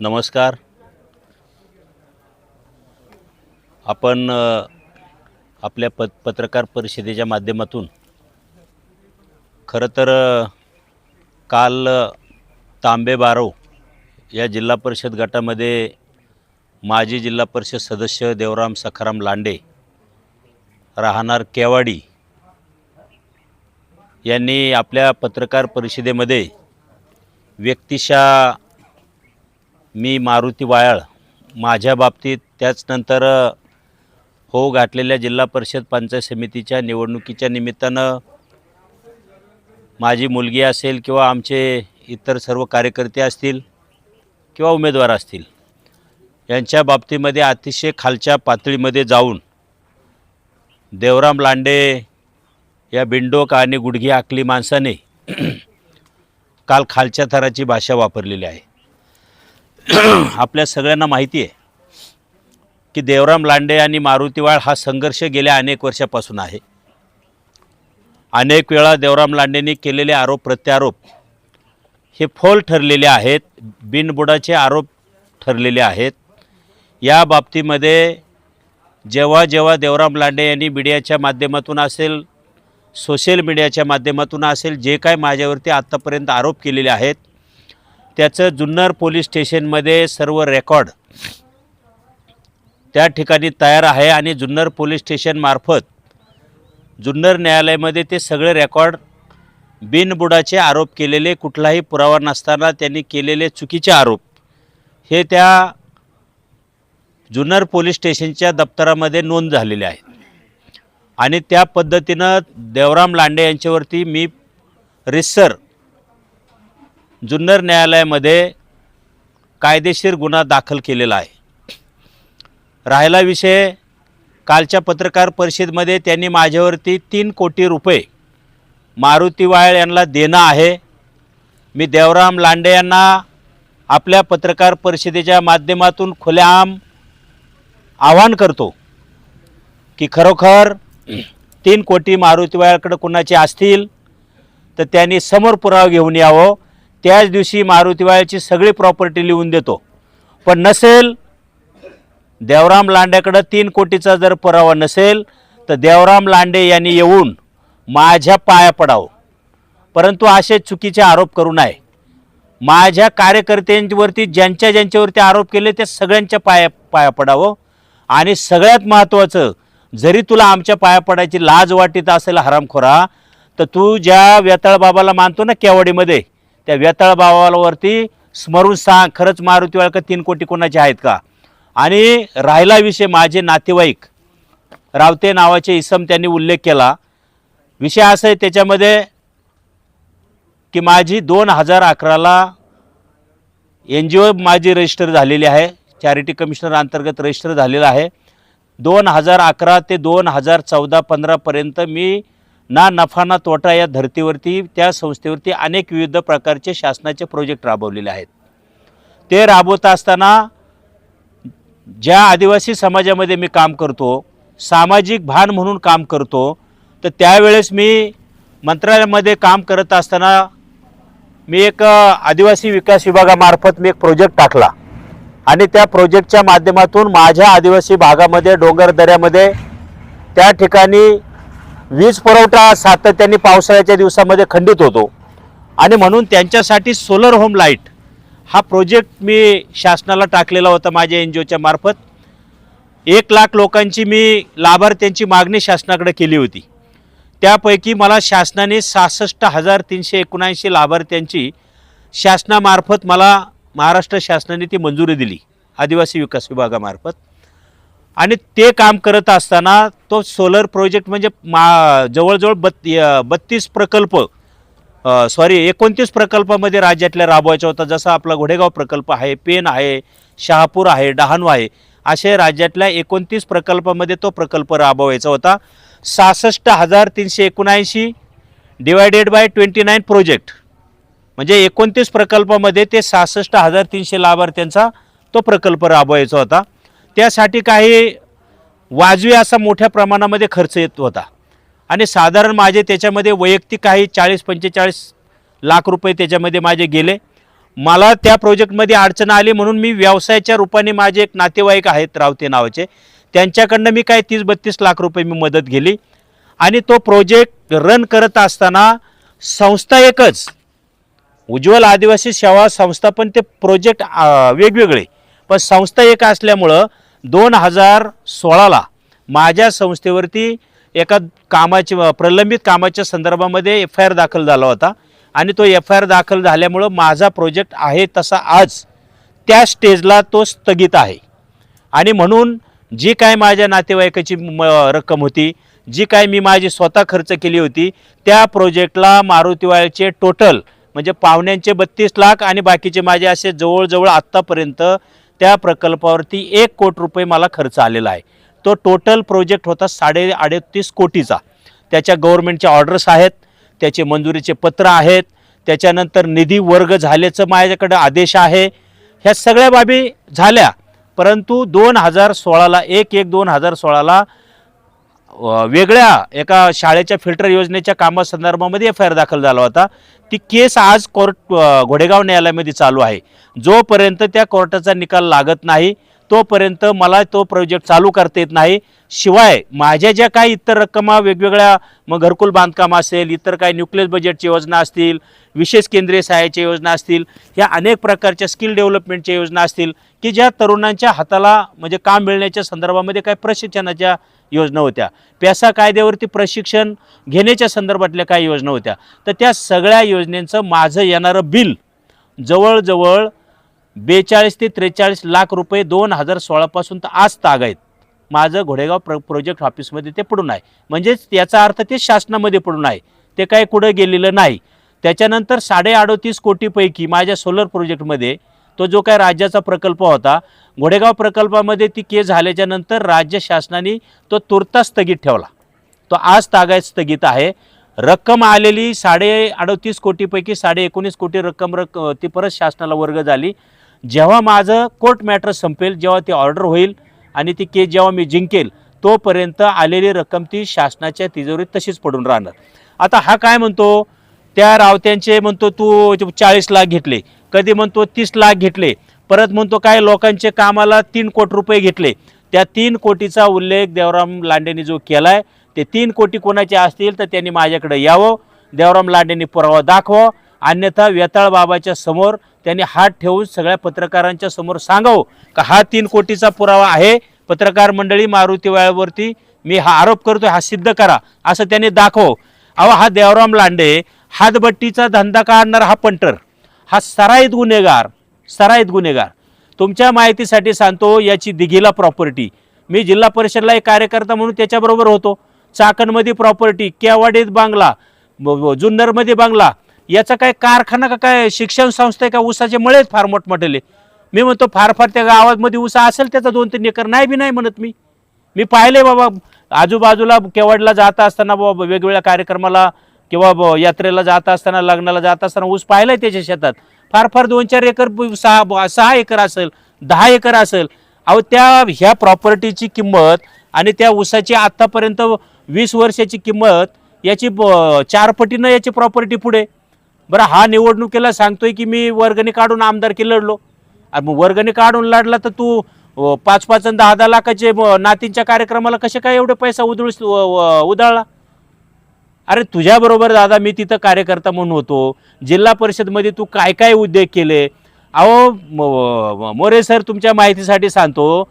नमस्कार. आपण आपल्या प पत्रकार परिषदेच्या माध्यमातून खरं तर काल तांबे बारो या जिल्हा परिषद गटामध्ये माजी जिल्हा परिषद सदस्य देवराम सखाराम लांडे राहणार केवाडी यांनी आपल्या पत्रकार परिषदेमध्ये व्यक्तिशा मी मारुती वायाळ. माझ्या बाबतीत त्याचनंतर हो घातलेल्या जिल्हा परिषद पंचायत समितीच्या निवडणुकीच्या निमित्तानं माझी मुलगी असेल किंवा आमचे इतर सर्व कार्यकर्ते असतील किंवा उमेदवार असतील यांच्या बाबतीमध्ये अतिशय खालच्या पातळीमध्ये जाऊन देवराम लांडे या बिंडोक आणि गुडघी आकली माणसाने काल खालच्या थराची भाषा वापरलेली आहे. आपल्या सगळ्यांना माहिती आहे की देवराम लांडे आणि मारुतीवाळ हा संघर्ष गेल्या अनेक वर्षापासून आहे. अनेक वेळा देवराम लांडेंनी केलेले आरोप प्रत्यारोप हे फोल ठरलेले आहेत बिनबुडाचे आरोप ठरलेले आहेत. या बाबतीमध्ये जेव्हा जेव्हा देवराम लांडे यांनी मीडियाच्या माध्यमातून असेल सोशल मीडियाच्या माध्यमातून असेल जे काय माझ्यावरती आत्तापर्यंत आरोप केलेले आहेत त्याचं जुन्नर पोलीस स्टेशनमध्ये सर्व रेकॉर्ड त्या ठिकाणी तयार आहे आणि जुन्नर पोलीस स्टेशनमार्फत जुन्नर न्यायालयामध्ये ते सगळे रेकॉर्ड बिनबुडाचे आरोप केलेले कुठलाही पुरावा नसताना त्यांनी केलेले चुकीचे आरोप. हे त्या जुन्नर पोलीस स्टेशनच्या दप्तरामध्ये नोंद झालेले आहेत. आणि त्या पद्धतीनं देवराम लांडे यांच्यावरती मी रिसर जुन्नर न्यायालयामध्ये कायदेशीर गुन्हा दाखल केलेला आहे. राहिला विषय कालच्या पत्रकार परिषदेमध्ये त्यांनी माझ्यावरती तीन कोटी रुपये मारुती वायल यांना देणं आहे. मी देवराम लांडे यांना आपल्या पत्रकार परिषदेच्या माध्यमातून खुलेआम आवाहन करतो की खरोखर तीन कोटी मारुती वायलकडे कुणाचे असतील तर त्यांनी समोर पुरावा घेऊन यावं. त्याच दिवशी मारुती सगळी प्रॉपर्टी लिहून देतो. पण नसेल देवराम लांड्याकडं तीन कोटीचा जर पुरावा नसेल तर देवराम लांडे यांनी येऊन माझ्या पाया पडावं. परंतु असे चुकीचे आरोप करू नये. माझ्या कार्यकर्त्यांवरती ज्यांच्या ज्यांच्यावरती आरोप केले त्या सगळ्यांच्या पाया पाया पडावं. आणि सगळ्यात महत्त्वाचं जरी तुला आमच्या पाया पडायची लाज वाटीत असेल हरामखोरा तर तू ज्या व्यताळ बाबाला मानतो ना केवाडीमध्ये त्या वेताळ बाबावरती स्मरून सांग खरंच मारुती वाळकर तीन कोटी कोणाचे आहेत का? आणि राहिला विषय माझे नातेवाईक रावते नावाचे इसम त्यांनी उल्लेख केला. विषय असा आहे त्याच्यामध्ये की माझी दोन हजार अकराला एन जी ओ माझी रजिस्टर झालेली आहे चॅरिटी कमिशनर अंतर्गत रजिस्टर झालेलं आहे. दोन हजार अकरा ते दोन हजार चौदा पंधरापर्यंत मी ना नफा ना तोटा या धर्तीवरती त्या संस्थेवरती अनेक विविध प्रकारचे शासनाचे प्रोजेक्ट राबवलेले आहेत. ते राबवत असताना ज्या आदिवासी समाजामध्ये मी काम करतो सामाजिक भान म्हणून काम करतो तर त्यावेळेस मी मंत्रालयामध्ये काम करत असताना मी एक आदिवासी विकास विभागामार्फत मी एक प्रोजेक्ट टाकला. आणि त्या प्रोजेक्टच्या माध्यमातून माझ्या आदिवासी भागामध्ये डोंगर दऱ्यामध्ये त्या ठिकाणी वीज पुरवठा सातत्याने पावसाळ्याच्या दिवसामध्ये खंडित होतो. आणि म्हणून त्यांच्यासाठी सोलर होम लाइट हा प्रोजेक्ट मी शासनाला टाकलेला होता माझ्या एन जी ओच्या मार्फत. एक लाख लोकांची मी लाभार्थ्यांची मागणी शासनाकडे केली होती. त्यापैकी मला शासनाने सहासष्ट हजार तीनशे एकोणऐंशी लाभार्थ्यांची शासनामार्फत मला महाराष्ट्र शासनाने ती मंजुरी दिली आदिवासी विकास विभागामार्फत. आणि ते काम करत असताना तो सोलर प्रोजेक्ट म्हणजे मा जवळजवळ बत् बत्तीस प्रकल्प सॉरी एकोणतीस प्रकल्पामध्ये राज्यातल्या राबवायचा होता. जसा आपला घोडेगाव प्रकल्प आहे पेन आहे शहापूर आहे डहाणू आहे असे राज्यातल्या एकोणतीस प्रकल्पामध्ये तो प्रकल्प राबवायचा होता. सहासष्ट हजार तीनशे एकोणऐंशी divided by twenty nine project म्हणजे एकोणतीस प्रकल्पामध्ये ते सहासष्ट हजार तीनशे लाभार्थ्यांचा तो प्रकल्प राबवायचा होता. त्यासाठी काही वाजवी असा मोठ्या प्रमाणामध्ये खर्च येत होता. आणि साधारण माझे त्याच्यामध्ये वैयक्तिक काही चाळीस पंचेचाळीस लाख रुपये त्याच्यामध्ये माझे गेले. मला त्या प्रोजेक्टमध्ये अडचण आली म्हणून मी व्यवसायाच्या रूपाने माझे एक नातेवाईक आहेत रावते नावाचे त्यांच्याकडनं मी काय तीस बत्तीस लाख रुपये मी मदत गेली. आणि तो प्रोजेक्ट रन करत असताना संस्था एकच उज्ज्वल आदिवासी सेवा संस्था पण ते प्रोजेक्ट वेगवेगळे. पण संस्था एक असल्यामुळं दोन हजार सोळाला माझ्या संस्थेवरती एका कामाची प्रलंबित कामाच्या संदर्भामध्ये एफ आय आर दाखल झाला होता. आणि तो एफ आय आर दाखल झाल्यामुळं माझा प्रोजेक्ट आहे तसा आज त्या स्टेजला तो स्थगित आहे. आणि म्हणून जी काय माझ्या नातेवाईकाची म रक्कम होती जी काय मी माझी स्वतः खर्च केली होती त्या प्रोजेक्टला मारुतीवाळ्याचे टोटल म्हणजे पाहुण्यांचे बत्तीस लाख आणि बाकीचे माझे असे जवळजवळ आत्तापर्यंत त्या प्रकल्पावरती एक कोटी रुपये मला खर्च आलेला आहे. तो टोटल प्रोजेक्ट होता साडे अडतीस कोटीचा. त्याच्या गव्हर्नमेंटच्या ऑर्डर्स आहेत त्याचे मंजुरीचे पत्र आहेत त्याच्यानंतर निधी वर्ग झाल्याचं माझ्याकडे आदेश आहे. ह्या सगळ्या बाबी झाल्या परंतु दोन हजार सोळाला एक एक दोन हजार सोळाला वेगळ्या एका शाळेच्या फिल्टर योजनेच्या कामासंदर्भामध्ये एफ आय आर दाखल झाला होता. ती केस आज कोर्ट घोडेगाव न्यायालयामध्ये चालू आहे. जोपर्यंत त्या कोर्टाचा निकाल लागत नाही तोपर्यंत मला तो प्रोजेक्ट चालू करता येत नाही. शिवाय माझ्या ज्या काही इतर रक्कमा वेगवेगळ्या मग घरकुल बांधकाम असेल इतर काही न्यूक्लिअस बजेटची योजना असतील विशेष केंद्रीय सहाय्याच्या योजना असतील ह्या अनेक प्रकारच्या स्किल डेव्हलपमेंटच्या योजना असतील की ज्या तरुणांच्या हाताला म्हणजे काम मिळण्याच्या संदर्भामध्ये काही प्रशिक्षणाच्या योजना होत्या. प्यासा कायद्यावरती प्रशिक्षण घेण्याच्या संदर्भातल्या काही योजना होत्या. तर त्या सगळ्या योजनेचं माझं येणारं बिल जवळजवळ बेचाळीस ते त्रेचाळीस लाख रुपये दोन हजार सोळापासून तर आज ताग आहेत. माझं घोडेगाव प्र प्रोजेक्ट ऑफिसमध्ये ते पडून आहे. म्हणजेच याचा अर्थ ते शासनामध्ये पडून आहे. ते काय कुठं गेलेलं नाही. त्याच्यानंतर साडे अडोतीस कोटीपैकी माझ्या सोलर प्रोजेक्टमध्ये तो जो काय राज्याचा प्रकल्प होता घोडेगाव प्रकल्पामध्ये ती केस झाल्याच्यानंतर राज्य शासनाने तो तुर्ता स्थगित ठेवला. तो आज तागायत स्थगित आहे. रक्कम आलेली साडे अडतीस कोटीपैकी साडे एकोणीस कोटी रक्कम रक ती परत शासनाला वर्ग झाली. जेव्हा माझं कोर्ट मॅटर संपेल जेव्हा ती ऑर्डर होईल आणि ती केस जेव्हा मी जिंकेल तोपर्यंत आलेली रक्कम ती शासनाच्या तिजोरीत तशीच पडून राहणार. आता हा काय म्हणतो? त्या रावत्यांचे म्हणतो तू चाळीस लाख घेतले. कधी म्हणतो तीस लाख घेतले परत म्हणतो काय लोकांचे कामाला तीन कोटी रुपये घेतले. त्या तीन कोटीचा उल्लेख देवराम लांडेंनी जो केला आहे ते तीन कोटी कोणाचे असतील तर त्यांनी माझ्याकडे यावं. देवराम लांडेंनी पुरावा दाखवा. अन्यथा वेताळ बाबाच्या समोर त्यांनी हात ठेवून सगळ्या पत्रकारांच्या समोर सांगावं का हा तीन कोटीचा पुरावा आहे. पत्रकार मंडळी मारुती वेळेवरती मी हा आरोप करतो हा सिद्ध करा असं त्यांनी दाखव. अहो हा देवराम लांडे हातबट्टीचा धंदा काढणारा हा पंटर? हा सराईत गुन्हेगार सराईत गुन्हेगार. तुमच्या माहितीसाठी सांगतो याची दिघीला प्रॉपर्टी मी जिल्हा परिषदला एक कार्यकर्ता म्हणून त्याच्याबरोबर होतो. चाकणमध्ये प्रॉपर्टी केवाडीत बांगला जुन्नरमध्ये बांगला. याचा काय कारखाना का काय शिक्षण संस्था आहे का? ऊसाचे मळेच फार मोठमोठेले. मी म्हणतो फार फार त्या गावामध्ये ऊसा असेल त्याचा दोन तीन एकर नाही बी नाही म्हणत मी. मी पाहिले बाबा आजूबाजूला केवाडला जात असताना बाबा वेगवेगळ्या कार्यक्रमाला किंवा ब- यात्रेला जात असताना लग्नाला जात असताना ऊस पाहिलाय त्याच्या शेतात. फार फार दोन चार एकर सहा ब- सहा एकर असेल दहा एकर असेल. अहो त्या ह्या प्रॉपर्टीची किंमत आणि त्या ऊसाची आत्तापर्यंत वीस वर्षाची किंमत याची ब- चार पटीनं याची प्रॉपर्टी पुढे. बरं हा निवडणुकीला सांगतोय की मी वर्गणी काढून आमदारकी लढलो. अरे मग वर्गणी काढून लढला तर तू पाच पाच दहा दहा लाखाचे नातींच्या कार्यक्रमाला कसे काय एवढे पैसा उधळ उधळला? अरे तुझ्याबरोबर दादा मी तिथं कार्यकर्ता म्हणून होतो. जिल्हा परिषदमध्ये तू काय काय उद्योग केले? अहो मोरे सर तुमच्या माहितीसाठी सांगतो.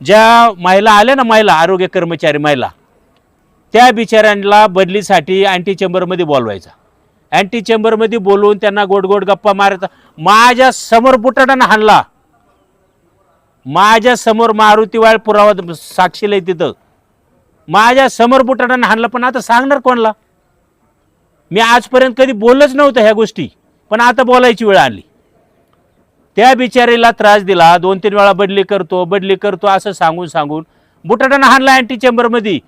ज्या महिला आल्या ना महिला आरोग्य कर्मचारी महिला त्या बिचाऱ्यांना बदलीसाठी अँटी चेंबरमध्ये बोलवायचा. अँटी चेंबरमध्ये बोलवून त्यांना गोड गोड गप्पा मारायचा. माझ्यासमोर बुटाटानं हाणला. माझ्यासमोर मारुती वाळ पुरावा साक्षीला तिथं. माझ्यासमोर बुटाटाने हाणलं पण आता सांगणार कोणला? मी आजपर्यंत कधी बोललंच नव्हतं ह्या गोष्टी पण आता बोलायची वेळ आली. त्या बिचारीला त्रास दिला दोन तीन वेळा बदली करतो बदली करतो असं सांगून सांगून बुटाटानं हाणला अँटी चेंबरमध्ये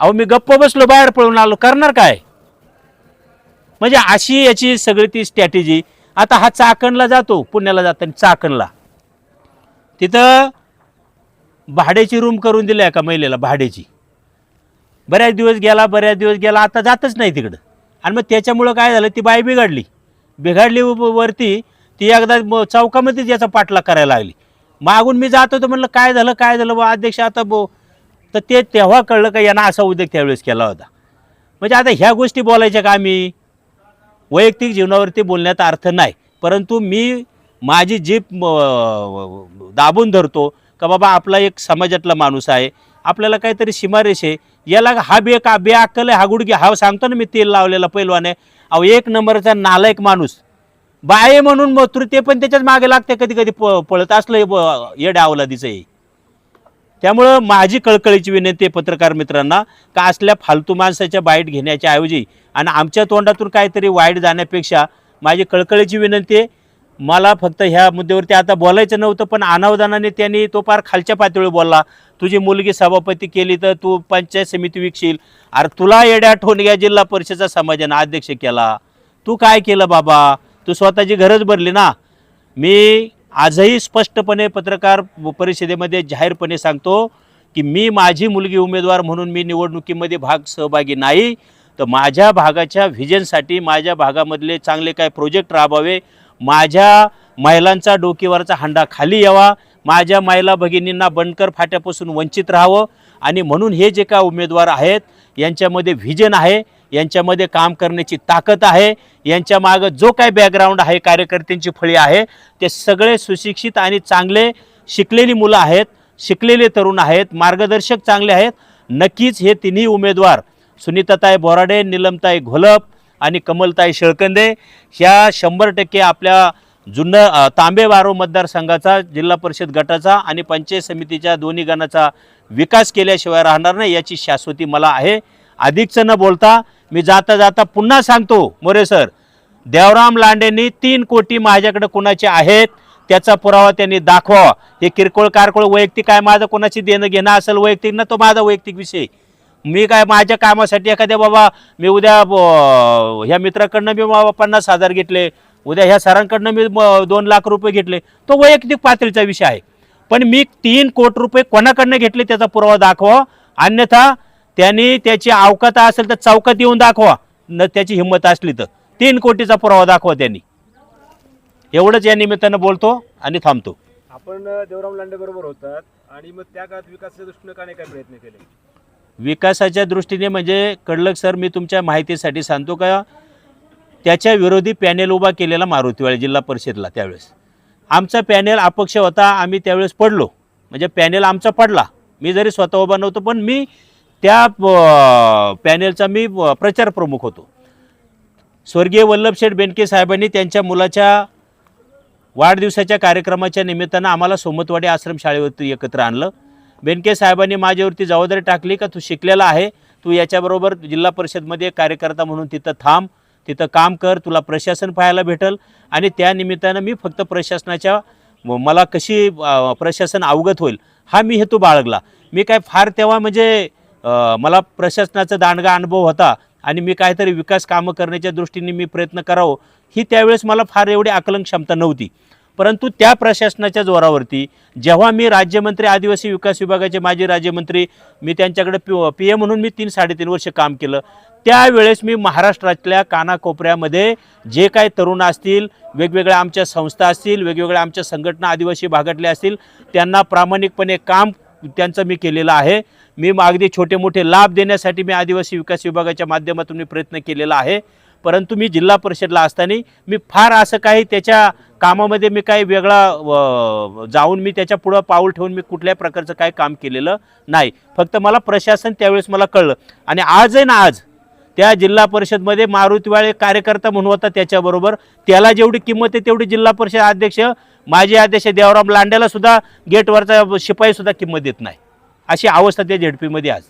अहो मी गप्प बसलो बाहेर पळून आलो करणार काय? म्हणजे अशी याची सगळी ती स्ट्रॅटेजी आता हा चाकणला जातो पुण्याला जाताना चाकणला. तिथं भाड्याची रूम करून दिली एका महिलेला भाड्याची. बऱ्याच दिवस गेला बऱ्याच दिवस गेला आता जातच नाही तिकडं. आणि मग त्याच्यामुळं काय झालं ती बाई बिघडली. बिघडली वरती ती एकदा म- चौकामध्येच याचा पाठलाग करायला लागली. मागून मी जात होतो म्हणलं काय झालं काय झालं बा अध्यक्ष आता बो तर ते तेव्हा कळलं का यांना असा उद्योग त्यावेळेस केला होता. म्हणजे आता ह्या गोष्टी बोलायच्या का मी? वैयक्तिक जीवनावरती बोलण्यात अर्थ नाही. परंतु मी माझी जीप दाबून धरतो का बाबा आपला एक समाजातला माणूस आहे. आपल्याला काहीतरी सीमारेष आहे. याला हा बे का बे अक्कल आहे हा गुडघे हा सांगतो ना मी तेल लावलेला पैलवाने. अहो एक नंबरचा नालायक माणूस. बाये म्हणून मग ते पण त्याच्याच मागे लागते कधी कधी प पळत. असलं हे ब- येड्या अवलादीचं हे. त्यामुळं माझी कळकळीची विनंती आहे पत्रकार मित्रांना का असल्या फालतू माणसाच्या बाईट घेण्याच्या ऐवजी आणि आमच्या तोंडातून काहीतरी वाईट जाण्यापेक्षा माझी कळकळीची विनंती आहे मला फक्त ह्या मुद्द्यावरती आता बोलायचं नव्हतं पण अनावधानाने त्यांनी तो फार खालच्या पातळीवर बोलला. तुझी मुलगी सभापती केली तर तू पंचायत समिती विकशील. अरे तुला येड्या ठोणग्या जिल्हा परिषदचा समाजानं अध्यक्ष केला. तू काय केलं बाबा? तू स्वतःची गरज भरली ना? मी आजही स्पष्टपणे पत्रकार परिषदेमध्ये जाहीरपणे सांगतो की मी माझी मुलगी उमेदवार म्हणून मी निवडणुकीमध्ये भाग सहभागी नाही. तर माझ्या भागाच्या व्हिजनसाठी माझ्या भागामधले चांगले काय प्रोजेक्ट राबवावे माझ्या महिलांचा डोकीवरचा हांडा खाली यावा. माझ्या महिला भगिनींना बनकर फाट्यापासून वंचित राहावं. आणि म्हणून हे जे काय उमेदवार आहेत यांच्यामध्ये व्हिजन आहे यांच्यामध्ये काम करण्याची ताकद आहे यांच्या मागं जो काय बॅकग्राऊंड आहे कार्यकर्त्यांची फळी आहे ते सगळे सुशिक्षित आणि चांगले शिकलेली मुलं आहेत शिकलेले तरुण आहेत मार्गदर्शक चांगले आहेत. नक्कीच हे तिन्ही उमेदवार सुनीताताई बोराडे निलमताई घोलप आणि कमलताई शेळकंदे ह्या शंभर टक्के आपल्या जुन्न अ, तांबे मतदारसंघाचा जिल्हा परिषद गटाचा आणि पंचायत समितीच्या दोन्ही गणाचा विकास केल्याशिवाय राहणार नाही याची शाश्वती मला आहे. अधिकचं न बोलता मी जाता जाता पुन्हा सांगतो मोरे सर देवराम लांडेंनी तीन कोटी माझ्याकडे कोणाचे आहेत त्याचा पुरावा त्यांनी दाखवा हे किरकोळ कारकोळ वैयक्तिक आहे माझं कोणाची देणं घेणं असेल वैयक्तिक ना तो माझा वैयक्तिक विषय. मी काय माझ्या कामासाठी एखाद्या बाबा मी उद्या ह्या मित्राकडनं मी बाबा पन्नास हजार घेतले उद्या ह्या सरांकडनं मी दोन लाख रुपये घेतले. तो वैयक्तिक पातळीचा विषय आहे. पण मी तीन कोटी रुपये कोणाकडनं घेतले त्याचा पुरावा दाखवा. अन्यथा त्यांनी त्याची अवकात असेल तर चौकात येऊन दाखवा. न त्याची हिंमत असली तर. तीन कोटीचा पुरावा दाखवा त्यांनी. एवढंच या निमित्तानं बोलतो आणि थांबतो. आपण देवराम लांडे बरोबर होतात आणि मग त्या काळात विकासाच्या दृष्टीनं का नाही काय प्रयत्न केले? विकासाच्या दृष्टीने म्हणजे कडलक सर मी तुमच्या माहितीसाठी सांगतो का त्याच्या विरोधी पॅनेल उभा केलेला मारुतीवाडी जिल्हा परिषदला त्यावेळेस. आमचा पॅनेल अपक्ष होता आम्ही त्यावेळेस पडलो. म्हणजे पॅनेल आमचा पडला. मी जरी स्वतः उभा नव्हतो पण मी त्या पॅनेलचा मी प्रचार प्रमुख होतो. स्वर्गीय वल्लभशेठ बेनके साहेबांनी त्यांच्या मुलाच्या वाढदिवसाच्या कार्यक्रमाच्या निमित्तानं आम्हाला सोमतवाडी आश्रमशाळेवरती एकत्र आणलं. बेनके साहेबांनी माझ्यावरती जबाबदारी टाकली का तू शिकलेला आहे. तू याच्याबरोबर जिल्हा परिषदमध्ये कार्यकर्ता म्हणून तिथं थांब तिथं काम कर तुला प्रशासन पाहायला भेटल आणि त्यानिमित्तानं मी फक्त प्रशासनाच्या मला कशी प्रशासन अवगत होईल हा मी हेतू बाळगला. मी काय फार तेव्हा म्हणजे मला प्रशासनाचा दांडगा अनुभव होता आणि मी काहीतरी विकास कामं करण्याच्या दृष्टीने मी प्रयत्न करावं ही त्यावेळेस मला फार एवढी आकलन क्षमता नव्हती. परंतु त्या प्रशासनाच्या जोरावरती जेव्हा मी राज्यमंत्री आदिवासी विकास विभागाचे माजी राज्यमंत्री मी त्यांच्याकडे पी पी ए म्हणून मी तीन साडेतीन वर्ष काम केलं त्यावेळेस मी महाराष्ट्रातल्या कानाकोपऱ्यामध्ये जे काही तरुण असतील वेगवेगळ्या आमच्या संस्था असतील वेगवेगळ्या आमच्या संघटना आदिवासी भागातल्या असतील त्यांना प्रामाणिकपणे काम त्यांचं मी केलेलं आहे. मी अगदी छोटे मोठे लाभ देण्यासाठी मी आदिवासी विकास विभागाच्या माध्यमातून मी प्रयत्न केलेला आहे. परंतु मी जिल्हा परिषदला असताना मी फार असं काही त्याच्या कामामध्ये मी काही वेगळा जाऊन मी त्याच्या पुढं पाऊल ठेवून मी कुठल्याही प्रकारचं काय काम केलेलं नाही. फक्त मला प्रशासन त्यावेळेस मला कळलं. आणि आज आहे ना आज त्या जिल्हा परिषदमध्ये मारुतीवाळे कार्यकर्ता म्हणून होता त्याच्याबरोबर. त्याला जेवढी किंमत आहे तेवढी जिल्हा परिषद अध्यक्ष माजी अध्यक्ष देवराम लांड्याला सुद्धा गेटवरचा शिपाई सुद्धा किंमत देत नाही. अशी अवस्था त्या झेडपीमध्ये आज.